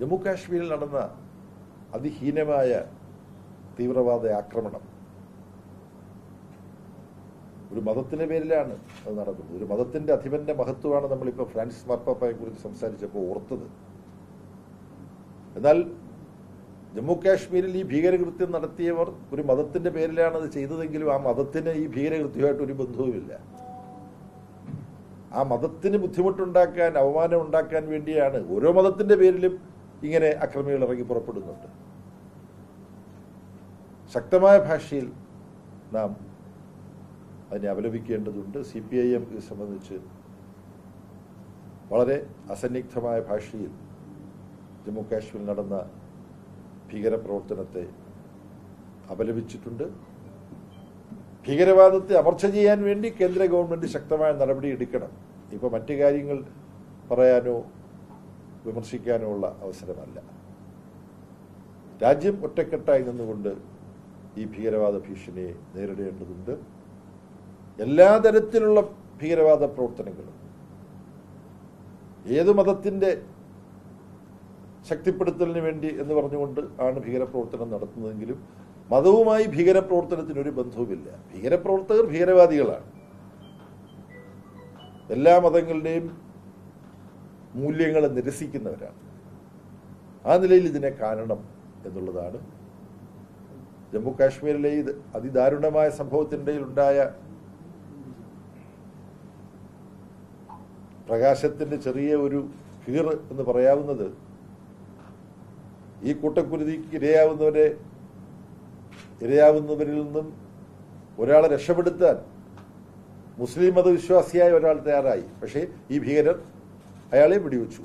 ജമ്മു കാശ്മീരിൽ നടന്ന അതിഹീനമായ തീവ്രവാദ ആക്രമണം. ഒരു മതത്തിന്റെ പേരിലാണ് അത് നടക്കുന്നത് ഒരു മതത്തിന്റെ അധിപന്റെ മഹത്വമാണ് നമ്മളിപ്പോൾ ഫ്രാൻസിസ് മാർപ്പാപ്പയെ കുറിച്ച് സംസാരിച്ചപ്പോൾ ഓർത്തത്. എന്നാൽ ജമ്മു കാശ്മീരിൽ ഈ ഭീകരകൃത്യം നടത്തിയവർ ഒരു മതത്തിന്റെ പേരിലാണ് അത് ചെയ്തതെങ്കിലും ആ മതത്തിന് ഈ ഭീകരകൃത്യമായിട്ട് ഒരു ബന്ധവുമില്ല. ആ മതത്തിന് ബുദ്ധിമുട്ടുണ്ടാക്കാൻ അവമാനം ഉണ്ടാക്കാൻ വേണ്ടിയാണ് ഓരോ മതത്തിന്റെ പേരിലും ഇങ്ങനെ അക്രമികൾ ഇറങ്ങി പുറപ്പെടുന്നുണ്ട്. ശക്തമായ ഭാഷയിൽ നാം അതിനെ അപലപിക്കേണ്ടതുണ്ട് സി പി ഐ എം ഇത് സംബന്ധിച്ച് വളരെ അസന്നിഗ്ധമായ ഭാഷയിൽ ജമ്മു കാശ്മീരിൽ നടന്ന ഭീകരപ്രവർത്തനത്തെ അപലപിച്ചിട്ടുണ്ട് ഭീകരവാദത്തെ അമർച്ച ചെയ്യാൻ വേണ്ടി കേന്ദ്ര ഗവൺമെന്റ് ശക്തമായ നടപടി എടുക്കണം. ഇപ്പൊ മറ്റു കാര്യങ്ങൾ പറയാനോ വിമർശിക്കാനോ ഉള്ള അവസരമല്ല. രാജ്യം ഒറ്റക്കെട്ടായി നിന്നുകൊണ്ട് ഈ ഭീകരവാദ ഭീഷണിയെ നേരിടേണ്ടതുണ്ട്. എല്ലാ തരത്തിലുള്ള ഭീകരവാദ പ്രവർത്തനങ്ങളും ഏത് മതത്തിന്റെ ശക്തിപ്പെടുത്തലിന് വേണ്ടി എന്ന് പറഞ്ഞുകൊണ്ട് ആണ് ഭീകരപ്രവർത്തനം നടത്തുന്നതെങ്കിലും മതവുമായി ഭീകരപ്രവർത്തനത്തിന് ഒരു ബന്ധവുമില്ല. ഭീകരപ്രവർത്തകർ ഭീകരവാദികളാണ്. എല്ലാ മതങ്ങളുടെയും മൂല്യങ്ങളെ നിരസിക്കുന്നവരാണ്. ആ നിലയിൽ ഇതിനെ കാണണം എന്നുള്ളതാണ്. ജമ്മു കാശ്മീരിലെ ഇത് അതിദാരുണമായ സംഭവത്തിനിടയിൽ ഉണ്ടായ പ്രകാശത്തിന്റെ ചെറിയ ഒരു കീർ എന്ന് പറയാവുന്നത് ഈ കൂട്ടക്കുരുതിക്ക് ഇരയാവുന്നവരെ ഇരയാവുന്നവരിൽ നിന്നും ഒരാളെ രക്ഷപ്പെടുത്താൻ മുസ്ലിം മതവിശ്വാസിയായ ഒരാൾ തയ്യാറായി. പക്ഷേ ഈ ഭീകരർ അയാളെ വെടിവെച്ചു.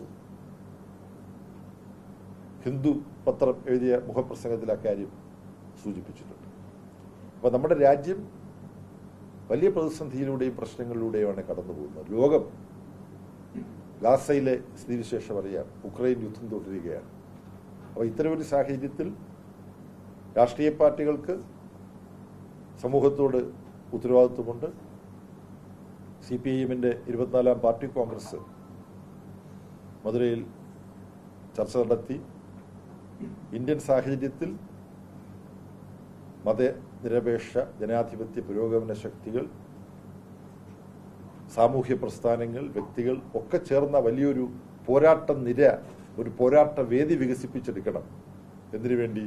ഹിന്ദു പത്രം എഴുതിയ മുഖപ്രസംഗത്തിൽ അക്കാര്യം സൂചിപ്പിച്ചിട്ടുണ്ട്. അപ്പൊ നമ്മുടെ രാജ്യം വലിയ പ്രതിസന്ധിയിലൂടെയും പ്രശ്നങ്ങളിലൂടെയുമാണ് കടന്നു പോകുന്നത് ലോകം ഗാസയിലെ സ്ഥിതിവിശേഷം അറിയാം ഉക്രൈൻ യുദ്ധം തുടരുകയാണ്. അപ്പോൾ ഇത്തരമൊരു സാഹചര്യത്തിൽ രാഷ്ട്രീയ പാർട്ടികൾക്ക് സമൂഹത്തോട് ഉത്തരവാദിത്വമുണ്ട്. സി പി ഐ എമ്മിന്റെ ഇരുപത്തിനാലാം പാർട്ടി കോൺഗ്രസ് മധുരയിൽ ചർച്ച നടത്തി. ഇന്ത്യൻ സാഹചര്യത്തിൽ മതനിരപേക്ഷ ജനാധിപത്യ പുരോഗമന ശക്തികൾ സാമൂഹ്യ പ്രസ്ഥാനങ്ങൾ വ്യക്തികൾ ഒക്കെ ചേർന്ന വലിയൊരു പോരാട്ട നിര ഒരു പോരാട്ട വേദി വികസിപ്പിച്ചെടുക്കണം. എന്തിനു വേണ്ടി?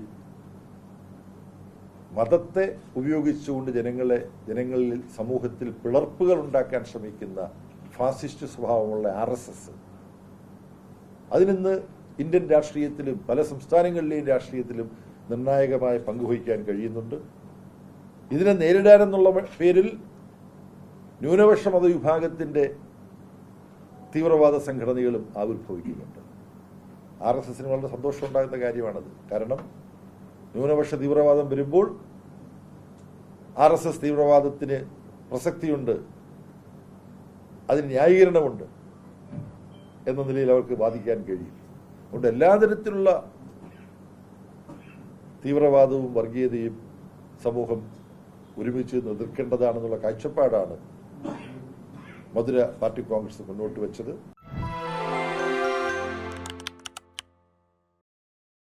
മതത്തെ ഉപയോഗിച്ചുകൊണ്ട് ജനങ്ങളെ ജനങ്ങളിൽ സമൂഹത്തിൽ പിളർപ്പുകൾ ഉണ്ടാക്കാൻ ശ്രമിക്കുന്ന ഫാസിസ്റ്റ് സ്വഭാവമുള്ള ആർ എസ് എസ്. അതിനിന്ന് ഇന്ത്യൻ രാഷ്ട്രീയത്തിലും പല സംസ്ഥാനങ്ങളിലെയും രാഷ്ട്രീയത്തിലും നിർണായകമായ പങ്കുവഹിക്കാൻ കഴിയുന്നുണ്ട്. ഇതിനെ നേരിടാനെന്നുള്ള പേരിൽ ന്യൂനപക്ഷ മതവിഭാഗത്തിന്റെ തീവ്രവാദ സംഘടനകളും ആവിർഭവിക്കുന്നുണ്ട്. ആർ എസ് എസിന് വളരെ സന്തോഷമുണ്ടാകുന്ന കാര്യമാണത്. കാരണം ന്യൂനപക്ഷ തീവ്രവാദം വരുമ്പോൾ ആർ എസ് എസ് തീവ്രവാദത്തിന് പ്രസക്തിയുണ്ട് അതിന് ന്യായീകരണമുണ്ട്. എന്ന നിലയിൽ അവർക്ക് ബാധിക്കാൻ കഴിയും. അതുകൊണ്ട് എല്ലാ തരത്തിലുള്ള തീവ്രവാദവും വർഗീയതയും സമൂഹം ഒരുമിച്ച് എതിർക്കേണ്ടതാണെന്നുള്ള കാഴ്ചപ്പാടാണ് മധുര പാർട്ടി കോൺഗ്രസ് മുന്നോട്ട് വെച്ചത്.